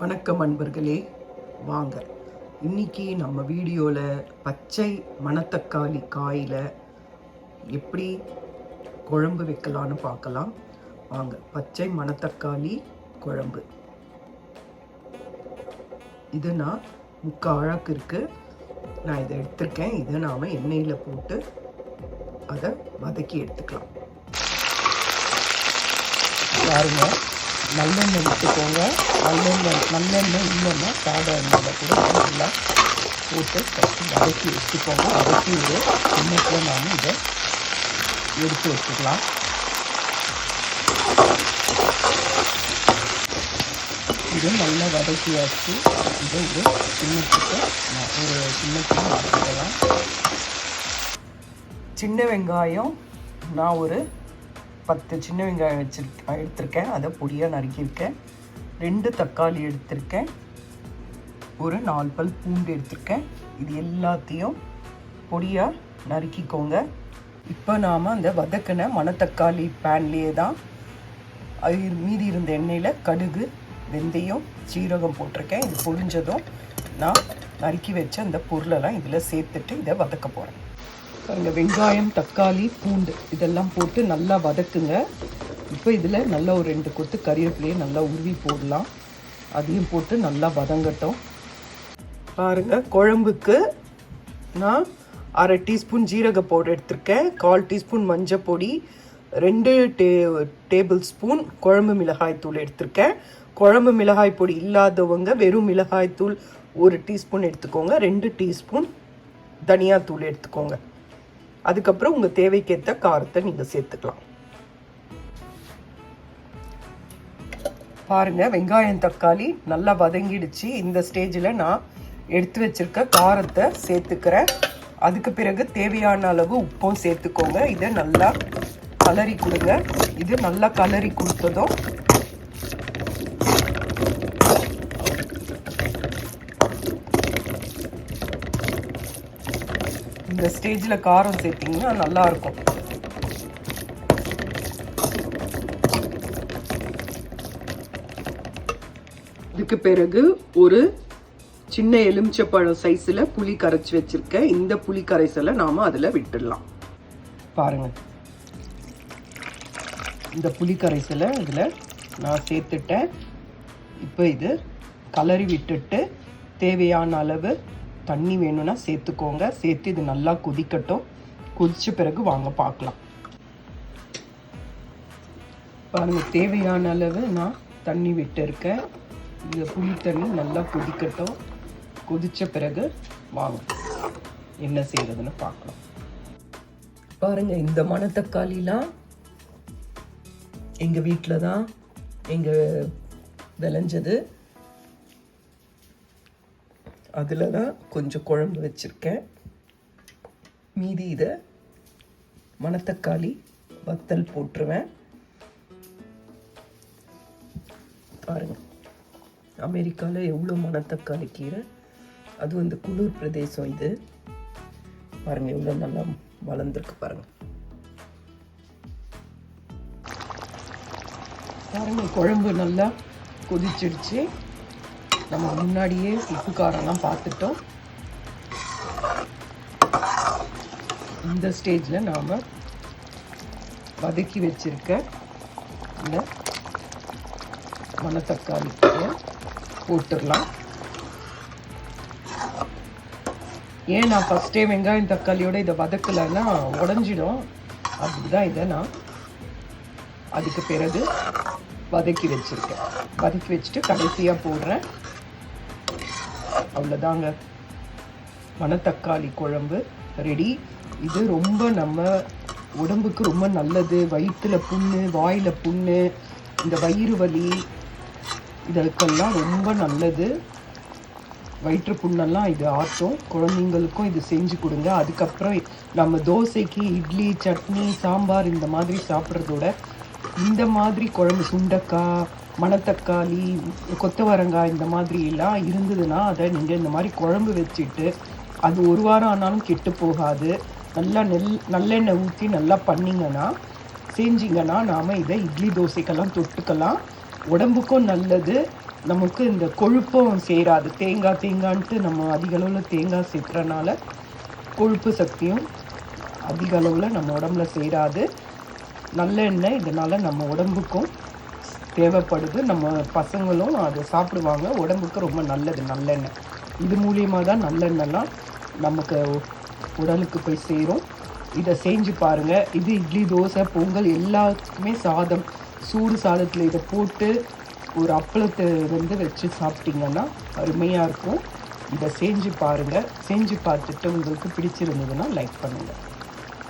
வணக்கம் அன்பர்களே. வாங்க. இன்னைக்கு நம்ம வீடியோவில் பச்சை மணத்தக்காளி காயில் எப்படி குழம்பு வைக்கலான்னு பார்க்கலாம். வாங்க. பச்சை மணத்தக்காளி குழம்பு. இது நான் முக்கால் அழகு இருக்குது நான் இதை எடுத்திருக்கேன். இதை நாம் எண்ணெயில் போட்டு அதை வதக்கி எடுத்துக்கலாம். பாருங்கள் நல்லெண்ணெய் எடுத்துக்கோங்க. நல்லெண்ணெய் நல்லெண்ணெய் இல்லைன்னா சாதா எண்ணெயில் கூட நல்லா போட்டு ஃபஸ்ட்டு வதக்கி வச்சுக்கோங்க. வதக்கி ஒரு இன்னைக்கு நாம் இதை எடுத்து வச்சுக்கலாம். இது நல்லா வதக்கியாச்சு. இதை ஒரு சின்னத்துக்கு ஒரு சின்னத்துக்கு மாற்றிக்கலாம் சின்ன வெங்காயம் நான் ஒரு பத்து சின்ன வெங்காயம் வச்சு எடுத்திருக்கேன். அதை பொடியாக நறுக்கியிருக்கேன். ரெண்டு தக்காளி எடுத்திருக்கேன். ஒரு நாலு பல் பூண்டு எடுத்திருக்கேன். இது எல்லாத்தையும் பொடியாக நறுக்கிக்கோங்க. இப்போ நாம் அந்த வதக்கின மணத்தக்காளி பேன்லேயே தான் அது மீதி இருந்த எண்ணெயில் கடுகு வெந்தயம் சீரகம் போட்டிருக்கேன். இது பொழிஞ்சதும் நான் நறுக்கி வச்ச அந்த பொருளெல்லாம் இதில் சேர்த்துட்டு இதை வதக்க போகிறேன் அங்கே வெங்காயம் தக்காளி பூண்டு. இதெல்லாம் போட்டு நல்லா வதக்குங்க. இப்போ இதில் நல்லா ஒரு ரெண்டு கொத்து கறிவேப்பிலையே நல்லா உருவி போடலாம். அதையும் போட்டு நல்லா வதங்கட்டும். பாருங்கள் குழம்புக்கு நான் அரை டீஸ்பூன் ஜீரக பவுடர் எடுத்திருக்கேன். கால் டீஸ்பூன் மஞ்சள் பொடி ரெண்டு டே டேபிள் ஸ்பூன் குழம்பு மிளகாய் தூள் எடுத்திருக்கேன். குழம்பு மிளகாய் பொடி இல்லாதவங்க வெறும் மிளகாய் தூள் ஒரு டீஸ்பூன் எடுத்துக்கோங்க. ரெண்டு டீஸ்பூன் தனியாத்தூள் எடுத்துக்கோங்க. அதுக்கப்புறம் உங்கள் தேவைக்கேற்ற காரத்தை நீங்கள் சேர்த்துக்கலாம். பாருங்கள் வெங்காயம் தக்காளி நல்லா வதங்கிடுச்சு. இந்த ஸ்டேஜில் நான் எடுத்து வச்சிருக்க காரத்தை சேர்த்துக்கிறேன். அதுக்கு பிறகு தேவையான அளவு உப்பும் சேர்த்துக்கோங்க. இதை நல்லா கலரி கொடுங்க. இது நல்லா கலரி கொடுத்ததும் இந்த ஸ்டேஜில் காரம் சேர்த்திங்கன்னா நல்லா இருக்கும் இதுக்கு பிறகு ஒரு சின்ன எலுமிச்சப்பழம் சைஸில் புளி கரைச்சி வச்சிருக்கேன் இந்த புளி கரைசலை நாம் அதில் விட்டுடலாம். பாருங்க. இந்த புளி கரைசலை இதில் நான் சேர்த்துட்டேன். இப்போ இது கலரி விட்டுட்டு தேவையான அளவு தண்ணி வேணும்னா சேர்த்துக்கோங்க. சேர்த்து இது நல்லா கொதிக்கட்டும். கொதித்த பிறகு வாங்க பார்க்கலாம். பாருங்கள் தேவையான அளவு நான் தண்ணி விட்டுருக்கேன். இந்த புளி தண்ணி நல்லா கொதிக்கட்டும். கொதித்த பிறகு வாங்க. என்ன செய்கிறதுன்னு பார்க்கலாம். பாருங்கள் இந்த மணத்தக்காளிலாம் எங்கள் வீட்டில் தான் எங்கள் விளைஞ்சது. அதில் தான் கொஞ்சம் குழம்பு வச்சுருக்கேன். மீதி இதை மணத்தக்காளி வத்தல் போட்டுருவேன். பாருங்க அமெரிக்காவில் எவ்வளோ மணத்தக்காளி கீரை? அது வந்து குளிர் பிரதேசம் இது. பாருங்கள் எவ்வளோ நல்லா வளர்ந்துருக்கு பாருங்கள் பாருங்கள் குழம்பு நல்லா கொதிச்சிடுச்சு. நம்ம முன்னாடியே உப்பு காரம்லாம் பார்த்துட்டோம். இந்த ஸ்டேஜில் நாம் வதக்கி வச்சுருக்க இந்த மணத்தக்காளி போட்டுடலாம். ஏன் நான் ஃபஸ்ட்டே வெங்காயம் தக்காளியோட இதை வதக்கலைன்னா உடஞ்சிடும். அதுதான் இதை நான் அதுக்கு பிறகு வதக்கி வச்சுருக்கேன். வதக்கி வச்சுட்டு கடைசியாக போடுறேன். அவ்வளோதாங்க மணத்தக்காளி குழம்பு ரெடி இது ரொம்ப நம்ம உடம்புக்கு ரொம்ப நல்லது. வயிற்றில் புண்ணு வாயில் புண்ணு இந்த வயிறு வலி இதற்கெல்லாம் ரொம்ப நல்லது. வயிற்று புண்ணெல்லாம் இது ஆட்டும். குழந்தைங்களுக்கும் இது செஞ்சு கொடுங்க. அதுக்கப்புறம் நம்ம தோசைக்கு இட்லி சட்னி சாம்பார் இந்த மாதிரி சாப்பிட்றதோட இந்த மாதிரி குழம்பு சுண்டக்காய் மணத்தக்காளி கொத்தவரங்காய் இந்த மாதிரி எல்லாம் இருந்ததுன்னா அதை நீங்கள் இந்த மாதிரி குழம்பு வச்சுட்டு அது ஒரு வாரம் ஆனாலும் கெட்டு போகாது. நல்லா நெல் நல்லெண்ணெய் ஊற்றி நல்லா பண்ணிங்கன்னா செஞ்சிங்கன்னா நாம் இதை இட்லி தோசைக்கெல்லாம் தொட்டுக்கலாம். உடம்புக்கும் நல்லது. நமக்கு இந்த கொழுப்பும் சேராது. தேங்காய் தேங்கான்ட்டு நம்ம அதிக அளவில் தேங்காய் சேர்த்துறனால கொழுப்பு சக்தியும் அதிக அளவில் நம்ம உடம்புல சேராது. நல்லெண்ணெய் இதனால் நம்ம உடம்புக்கும் தேவைப்படுது. நம்ம பசங்களும் அதை சாப்பிடுவாங்க. உடம்புக்கு ரொம்ப நல்லது நல்லெண்ணெய். இது மூலியமாக தான் நல்லெண்ணெய்லாம் நமக்கு உடலுக்கு போய் சேரும். இதை செஞ்சு பாருங்கள் இது இட்லி தோசை பொங்கல் எல்லாத்துக்குமே சாதம். சூடு சாதத்தில் இதை போட்டு ஒரு அப்பளத்தை வந்து வச்சு சாப்பிட்டீங்கன்னா அருமையாக இருக்கும். இதை செஞ்சு பாருங்கள் செஞ்சு பார்த்துட்டு உங்களுக்கு பிடிச்சிருந்ததுன்னா லைக் பண்ணுங்கள்